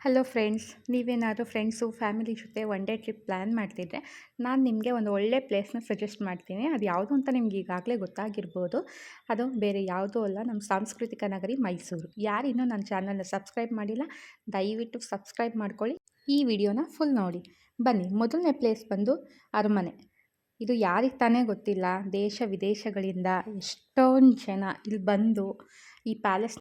Hello friends ನೀವೇನಾದರೂ friends family ಜೊತೆ one day trip plan ಮಾಡ್ತಿದ್ರೆ, ನಾನು ನಿಮಗೆ ಒಂದು ಒಳ್ಳೆ ಪ್ಲೇಸ್ನ ಸಜೆಸ್ಟ್ ಮಾಡ್ತೀನಿ. ಅದು ಯಾವುದು ಅಂತ ನಿಮ್ಗೆ ಈಗಾಗಲೇ ಗೊತ್ತಾಗಿರ್ಬೋದು. ಅದು ಬೇರೆ ಯಾವುದೂ ಅಲ್ಲ ನಮ್ಮ ಸಾಂಸ್ಕೃತಿಕ ನಗರಿ ಮೈಸೂರು. ಯಾರು ಇನ್ನೂ ನನ್ನ ಚಾನಲ್ನ ಸಬ್ಸ್ಕ್ರೈಬ್ ಮಾಡಿಲ್ಲ, ದಯವಿಟ್ಟು ಸಬ್ಸ್ಕ್ರೈಬ್ ಮಾಡ್ಕೊಳ್ಳಿ. ಈ ವಿಡಿಯೋನ ಫುಲ್ ನೋಡಿ. ಬನ್ನಿ, ಮೊದಲನೇ ಪ್ಲೇಸ್ ಬಂದು ಅರಮನೆ. ಇದು ಯಾರಿಗೆ ತಾನೇ ಗೊತ್ತಿಲ್ಲ, ದೇಶ ವಿದೇಶಗಳಿಂದ ಎಷ್ಟೊಂದು ಜನ ಇಲ್ಲಿ ಬಂದು ಈ ಪ್ಯಾಲೇಸ್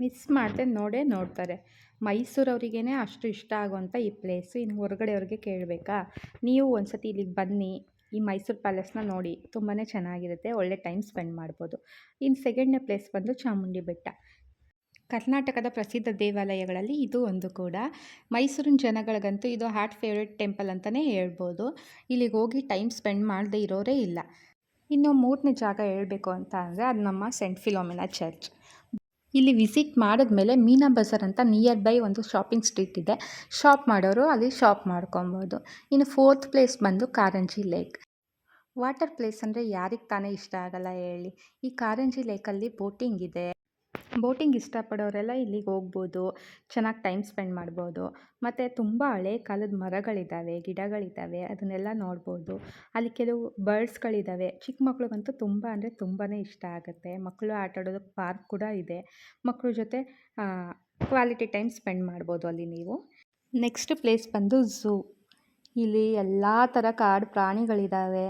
ಮಿಸ್ ಮಾಡದೆ ನೋಡೇ ನೋಡ್ತಾರೆ. ಮೈಸೂರವರಿಗೇ ಅಷ್ಟು ಇಷ್ಟ ಆಗುವಂಥ ಈ ಪ್ಲೇಸು ಇನ್ನು ಹೊರಗಡೆಯವ್ರಿಗೆ ಕೇಳಬೇಕಾ? ನೀವು ಒಂದು ಸತಿ ಇಲ್ಲಿಗೆ ಬನ್ನಿ. ಈ ಮೈಸೂರು ಪ್ಯಾಲೇಸ್ನ ನೋಡಿ. ತುಂಬಾ ಚೆನ್ನಾಗಿರುತ್ತೆ. ಒಳ್ಳೆ ಟೈಮ್ ಸ್ಪೆಂಡ್ ಮಾಡ್ಬೋದು. ಇನ್ನು ಸೆಕೆಂಡ್ನೇ ಪ್ಲೇಸ್ ಬಂದು ಚಾಮುಂಡಿ ಬೆಟ್ಟ. ಕರ್ನಾಟಕದ ಪ್ರಸಿದ್ಧ ದೇವಾಲಯಗಳಲ್ಲಿ ಇದು ಒಂದು ಕೂಡ. ಮೈಸೂರಿನ ಜನಗಳಿಗಂತೂ ಇದು ಹಾರ್ಟ್ ಫೇವ್ರೆಟ್ ಟೆಂಪಲ್ ಅಂತಲೇ ಹೇಳ್ಬೋದು. ಇಲ್ಲಿಗೆ ಹೋಗಿ ಟೈಮ್ ಸ್ಪೆಂಡ್ ಮಾಡದೇ ಇರೋರೇ ಇಲ್ಲ. ಇನ್ನು ಮೂರನೇ ಜಾಗ ಹೇಳಬೇಕು ಅಂತ ಅಂದರೆ ಅದು ನಮ್ಮ ಸೆಂಟ್ ಫಿಲೋಮಿನಾ ಚರ್ಚ್ ಇಲ್ಲಿ ವಿಸಿಟ್ ಮಾಡಿದ್ಮೇಲೆ ಮೀನಾ ಬಜಾರ್ ಅಂತ ನಿಯರ್ ಬೈ ಒಂದು ಶಾಪಿಂಗ್ ಸ್ಟ್ರೀಟ್ ಇದೆ. ಶಾಪ್ ಮಾಡೋರು ಅಲ್ಲಿ ಶಾಪ್ ಮಾಡ್ಕೊಬೋದು. ಇನ್ನು ಫೋರ್ತ್ ಪ್ಲೇಸ್ ಬಂದು ಕಾರಂಜಿ ಲೇಕ್ ವಾಟರ್ ಪ್ಲೇಸ್ ಅಂದರೆ ಯಾರಿಗೆ ತಾನೇ ಇಷ್ಟ ಆಗಲ್ಲ ಹೇಳಿ. ಈ ಕಾರಂಜಿ ಲೇಕಲ್ಲಿ ಬೋಟಿಂಗ್ ಇದೆ. ಬೋಟಿಂಗ್ ಇಷ್ಟಪಡೋರೆಲ್ಲ ಇಲ್ಲಿಗೆ ಹೋಗ್ಬೋದು, ಚೆನ್ನಾಗಿ ಟೈಮ್ ಸ್ಪೆಂಡ್ ಮಾಡ್ಬೋದು, ಮತ್ತು ತುಂಬ ಹಳೆ ಕಾಲದ ಮರಗಳಿದ್ದಾವೆ ಗಿಡಗಳಿದ್ದಾವೆ ಅದನ್ನೆಲ್ಲ ನೋಡ್ಬೋದು. ಅಲ್ಲಿ ಕೆಲವು ಬರ್ಡ್ಸ್ಗಳಿದ್ದಾವೆ ಚಿಕ್ಕ ಮಕ್ಳಿಗಂತೂ ತುಂಬ ಅಂದರೆ ತುಂಬಾ ಇಷ್ಟ ಆಗುತ್ತೆ. ಮಕ್ಕಳು ಆಟ ಆಡೋದಕ್ಕೆ ಪಾರ್ಕ್ ಕೂಡ ಇದೆ. ಮಕ್ಕಳ ಜೊತೆ ಕ್ವಾಲಿಟಿ ಟೈಮ್ ಸ್ಪೆಂಡ್ ಮಾಡ್ಬೋದು ಅಲ್ಲಿ ನೀವು. ನೆಕ್ಸ್ಟ್ ಪ್ಲೇಸ್ ಬಂದು ಝೂ. ಇಲ್ಲಿ ಎಲ್ಲ ಥರ ಕಾಡು ಪ್ರಾಣಿಗಳಿದ್ದಾವೆ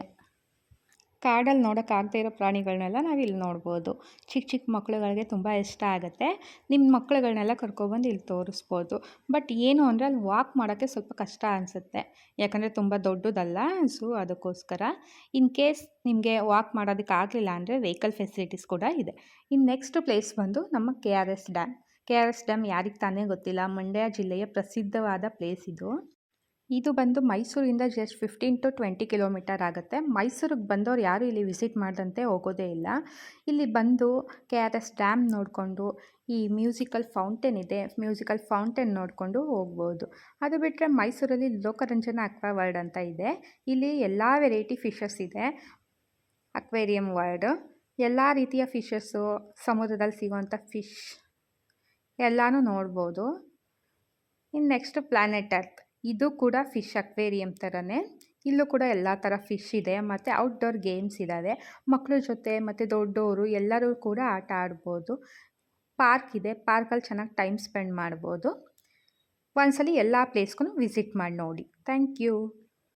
ಕಾಡಲ್ಲಿ ನೋಡೋಕ್ಕಾಗದೇ ಇರೋ ಪ್ರಾಣಿಗಳನ್ನೆಲ್ಲ ನಾವು ಇಲ್ಲಿ ನೋಡ್ಬೋದು. ಚಿಕ್ಕ ಚಿಕ್ಕ ಮಕ್ಳುಗಳಿಗೆ ತುಂಬ ಇಷ್ಟ ಆಗುತ್ತೆ. ನಿಮ್ಮ ಮಕ್ಳುಗಳ್ನೆಲ್ಲ ಕರ್ಕೊಬಂದು ಇಲ್ಲಿ ತೋರಿಸ್ಬೋದು. ಬಟ್ ಏನು ಅಂದರೆ ಅಲ್ಲಿ ವಾಕ್ ಮಾಡೋಕ್ಕೆ ಸ್ವಲ್ಪ ಕಷ್ಟ ಅನಿಸುತ್ತೆ. ಯಾಕಂದರೆ ತುಂಬ ದೊಡ್ಡದಲ್ಲ ಸೊ ಅದಕ್ಕೋಸ್ಕರ ಇನ್ ಕೇಸ್ ನಿಮಗೆ ವಾಕ್ ಮಾಡೋದಕ್ಕೆ ಆಗಲಿಲ್ಲ ಅಂದರೆ ವೆಹಿಕಲ್ ಫೆಸಿಲಿಟೀಸ್ ಕೂಡ ಇದೆ. ಇನ್ನು ನೆಕ್ಸ್ಟ್ ಪ್ಲೇಸ್ ಬಂದು ನಮ್ಮ K R S dam K R S dam ಯಾರಿಗೆ ತಾನೇ ಗೊತ್ತಿಲ್ಲ, ಮಂಡ್ಯ ಜಿಲ್ಲೆಯ ಪ್ರಸಿದ್ಧವಾದ ಪ್ಲೇಸ್ ಇದು. ಇದು ಬಂದು ಮೈಸೂರಿಂದ just fifteen to twenty kilometer ಆಗುತ್ತೆ. ಮೈಸೂರಿಗೆ ಬಂದವರು ಯಾರೂ ಇಲ್ಲಿ ವಿಸಿಟ್ ಮಾಡದಂತೆ ಹೋಗೋದೇ ಇಲ್ಲ. ಇಲ್ಲಿ ಬಂದು ಕೆ ಆರ್ ಎಸ್ ಡ್ಯಾಮ್ ನೋಡಿಕೊಂಡು, ಈ ಮ್ಯೂಸಿಕಲ್ ಫೌಂಟೇನ್ ಇದೆ ಮ್ಯೂಸಿಕಲ್ ಫೌಂಟೇನ್ ನೋಡಿಕೊಂಡು ಹೋಗ್ಬೋದು. ಅದು ಬಿಟ್ಟರೆ ಮೈಸೂರಲ್ಲಿ ಲೋಕರಂಜನ ಅಕ್ವಾ ವರ್ಲ್ಡ್ ಅಂತ ಇದೆ. ಇಲ್ಲಿ ಎಲ್ಲ ವೆರೈಟಿ ಫಿಶಸ್ ಇದೆ. ಅಕ್ವೇರಿಯಂ ವರ್ಲ್ಡ್ ಎಲ್ಲ ರೀತಿಯ ಫಿಶಸ್ಸು ಸಮುದ್ರದಲ್ಲಿ ಸಿಗುವಂಥ ಫಿಶ್ ಎಲ್ಲನೂ ನೋಡ್ಬೋದು. ಇನ್ನು ನೆಕ್ಸ್ಟ್ ಪ್ಲ್ಯಾನೆಟ್ ಅರ್ತ್ ಇದು ಕೂಡ ಫಿಶ್ ಅಕ್ವೇರಿಯಂ ಥರನೇ ಇಲ್ಲೂ ಕೂಡ ಎಲ್ಲ ಥರ ಫಿಶ್ ಇದೆ. ಮತ್ತು ಔಟ್ಡೋರ್ ಗೇಮ್ಸ್ ಇದ್ದಾವೆ ಮಕ್ಕಳ ಜೊತೆ ಮತ್ತು ದೊಡ್ಡವರು ಎಲ್ಲರೂ ಕೂಡ ಆಟ ಆಡ್ಬೋದು. ಪಾರ್ಕ್ ಇದೆ. ಪಾರ್ಕಲ್ಲಿ ಚೆನ್ನಾಗಿ ಟೈಮ್ ಸ್ಪೆಂಡ್ ಮಾಡ್ಬೋದು. ಒಂದ್ಸಲ ಎಲ್ಲ ಪ್ಲೇಸ್ಗೂ ವಿಸಿಟ್ ಮಾಡಿ ನೋಡಿ. Thank you